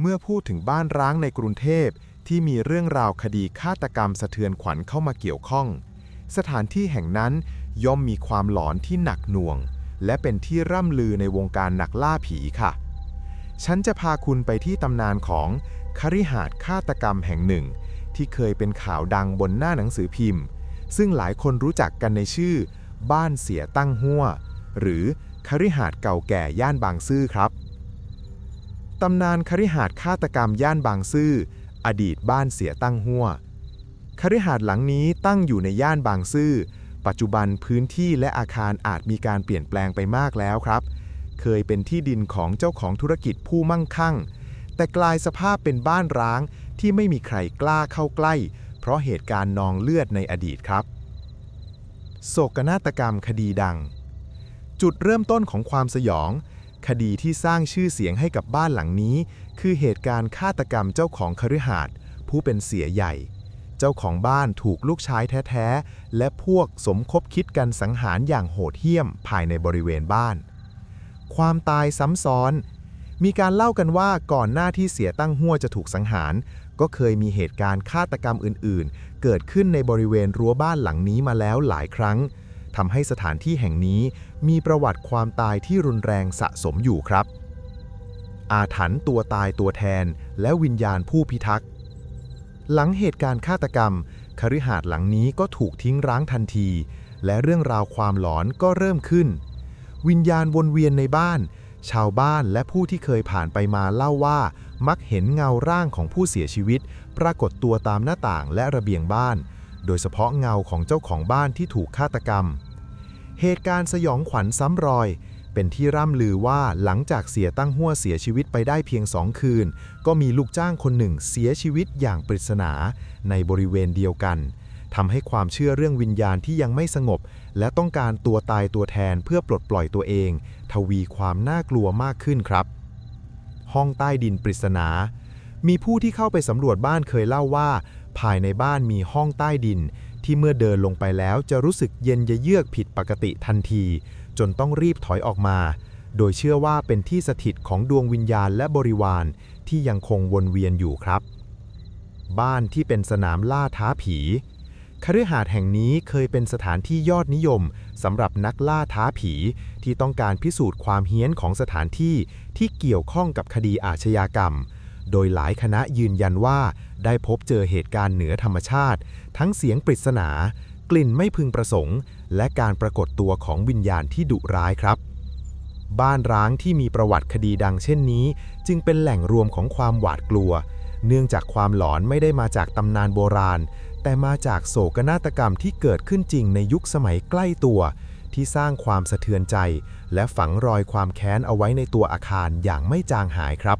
เมื่อพูดถึงบ้านร้างในกรุงเทพที่มีเรื่องราวคดีฆาตกรรมสะเทือนขวัญเข้ามาเกี่ยวข้อง สถานที่แห่งนั้นย่อมมีความหลอนที่หนักหน่วง และเป็นที่ร่ำลือในวงการนักล่าผีค่ะ ฉันจะพาคุณไปที่ตำนานของคฤหาสน์ฆาตกรรมแห่งหนึ่ง ที่เคยเป็นข่าวดังบนหน้าหนังสือพิมพ์ ซึ่งหลายคนรู้จักกันในชื่อ บ้านเสียตั้งหัวหรือคฤหาสน์เก่าแก่ย่านบางซื่อครับ ตำนานคฤหาสน์ฆาตกรรมย่านบางซื่อ อดีตบ้านเสียตั้งหัวคฤหาสน์หลังนี้ตั้งอยู่ในย่านบางซื่อ ปัจจุบันพื้นที่และอาคารอาจมีการเปลี่ยนแปลงไปมากแล้วครับ เคยเป็นที่ดินของเจ้าของธุรกิจผู้มั่งคั่ง แต่กลายสภาพเป็นบ้านร้างที่ไม่มีใครกล้าเข้าใกล้ เพราะเหตุการณ์นองเลือดในอดีตครับ โศกนาฏกรรมคดีดัง จุดเริ่มต้นของความสยอง คดีที่สร้างชื่อเสียงให้กับบ้านหลังนี้ คือเหตุการณ์ฆาตกรรมเจ้าของคฤหาสน์ผู้เป็นเสียใหญ่ เจ้าของบ้านถูกลูกชายแท้ๆ และพวกสมคบคิดกันสังหารอย่างโหดเหี้ยมภายในบริเวณบ้าน ความตายซ้ำซ้อน มีการเล่ากันว่าก่อนหน้าที่เสียตั้งหัวจะถูกสังหาร ก็เคยมีเหตุการณ์ฆาตกรรมอื่นๆ เกิดขึ้นในบริเวณรั้วบ้านหลังนี้มาแล้วหลายครั้ง ทำให้สถานที่แห่งนี้มีประวัติความตายที่รุนแรงสะสมอยู่ครับ อาถรรพ์ตัวตายตัวแทนและวิญญาณผู้พิทักษ์ หลังเหตุการณ์ฆาตกรรม คฤหาสน์หลังนี้ก็ถูกทิ้งร้างทันที และเรื่องราวความหลอนก็เริ่มขึ้น วิญญาณวนเวียนในบ้าน ชาวบ้านและผู้ที่เคยผ่านไปมาเล่าว่า มักเห็นเงาร่างของผู้เสียชีวิต ปรากฏตัวตามหน้าต่างและระเบียงบ้าน โดยเฉพาะเงาของเจ้าของบ้านที่ถูกฆาตกรรม เหตุการณ์สยองขวัญซ้ำรอย เป็นที่ร่ำลือว่าหลังจากเสียตั้งหัวเสียชีวิตไปได้เพียงสองคืน ก็มีลูกจ้างคนหนึ่งเสียชีวิตอย่างปริศนาในบริเวณเดียวกันทำให้ความเชื่อเรื่องวิญญาณที่ยังไม่สงบ และต้องการตัวตายตัวแทนเพื่อปลดปล่อยตัวเอง ทวีความน่ากลัวมากขึ้นครับ ห้องใต้ดินปริศนา มีผู้ที่เข้าไปสำรวจบ้านเคยเล่าว่า ภายในบ้านมีห้องใต้ดิน ที่เมื่อเดินลงไปแล้วจะรู้สึกเย็นเยือกผิดปกติทันที จนต้องรีบถอยออกมา โดยเชื่อว่าเป็นที่สถิตของดวงวิญญาณและบริวารที่ยังคงวนเวียนอยู่ครับ บ้านที่เป็นสนามล่าท้าผีคฤหาสน์แห่งนี้เคยเป็นสถานที่ยอดนิยมสำหรับนักล่าท้าผี ที่ต้องการพิสูจน์ความเฮี้ยนของสถานที่ที่เกี่ยวข้องกับคดีอาชญากรรม โดยหลายคณะยืนยันว่า ได้พบเจอเหตุการณ์เหนือธรรมชาติ ทั้งเสียงปริศนา กลิ่นไม่พึงประสงค์ และการปรากฏตัวของวิญญาณที่ดุร้ายครับ บ้านร้างที่มีประวัติคดีดังเช่นนี้ จึงเป็นแหล่งรวมของความหวาดกลัว เนื่องจากความหลอนไม่ได้มาจากตำนานโบราณ แต่มาจากโศกนาฏกรรมที่เกิดขึ้นจริงในยุคสมัยใกล้ตัวที่สร้างความสะเทือนใจ และฝังรอยความแค้นเอาไว้ในตัวอาคารอย่างไม่จางหายครับ